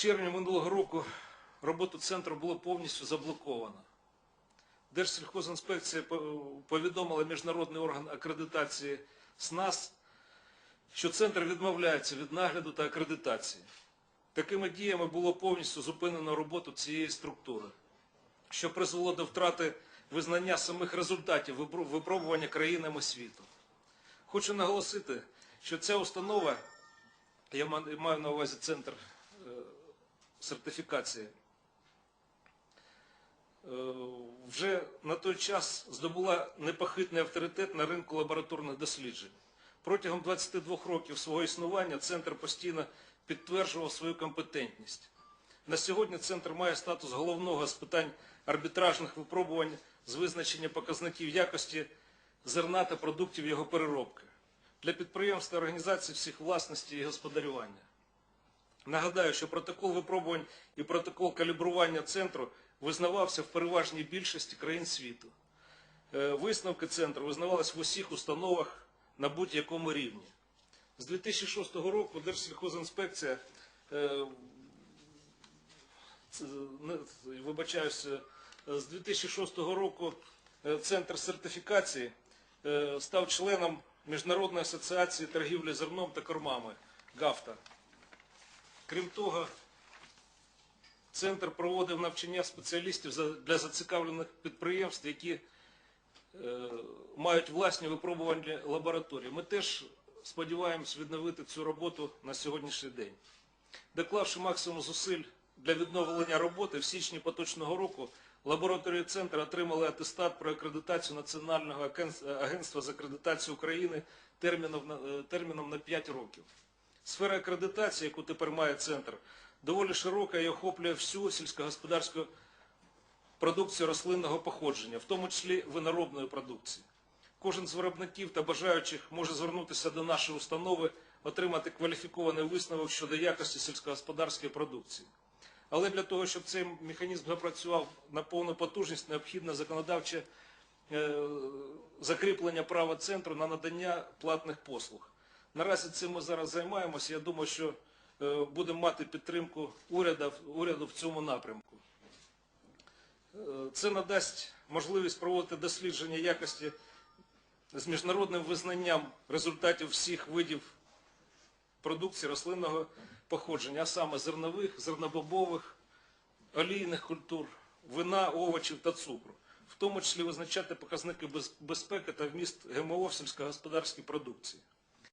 червні минулого року роботу центру було повністю заблоковано. Держсільхозінспекція повідомила міжнародний орган акредитації СНАС, що центр відмовляється від нагляду та акредитації. Такими діями було повністю зупинено роботу цієї структури, що призвело до втрати визнання самих результатів випробування країнами світу. Хочу наголосити, що ця установа, я маю на увазі центр сертифікації, е, вже на той час здобула непохитний авторитет на ринку лабораторних досліджень. Протягом 22 років свого існування центр постійно підтверджував свою компетентність. На сьогодні центр має статус головного з питань арбітражних випробувань з визначення показників якості зерна та продуктів його переробки для підприємств та організацій всіх власності і господарювання. Нагадаю, що протокол випробувань і протокол калібрування центру визнавався в переважній більшості країн світу. Е, Висновки центру визнавались в усіх установах на будь-якому рівні. З 2006 року Держсільхозінспекція, е, вибачаюся, з 2006 року е, Центр сертифікації став членом Міжнародної асоціації торгівлі зерном та кормами ГАФТА. Крім того, центр проводив навчання спеціалістів для зацікавлених підприємств, які е, мають власні випробувальні лабораторії. Ми теж сподіваємось відновити цю роботу на сьогоднішній день. Доклавши максимум зусиль для відновлення роботи, в січні поточного року лабораторії центру отримали атестат про акредитацію Національного агентства з акредитації України терміном на, е, терміном на 5 років. Сфера акредитації, яку тепер має центр, доволі широка і охоплює всю сільськогосподарську продукцію рослинного походження, в тому числі виноробної продукції. Кожен з виробників та бажаючих може звернутися до нашої установи, отримати кваліфікований висновок щодо якості сільськогосподарської продукції. Але для того, щоб цей механізм запрацював на повну потужність, необхідне законодавче е, закріплення права центру на надання платних послуг. Наразі цим ми зараз займаємося. Я думаю, що е, будемо мати підтримку уряду, уряду в цьому напрямку. Е, Це надасть можливість проводити дослідження якості з міжнародним визнанням результатів всіх видів продукції рослинного походження, а саме зернових, зернобобових, олійних культур, вина, овочів та цукру, в тому числі визначати показники безпеки та вміст ГМО в сільськогосподарській продукції.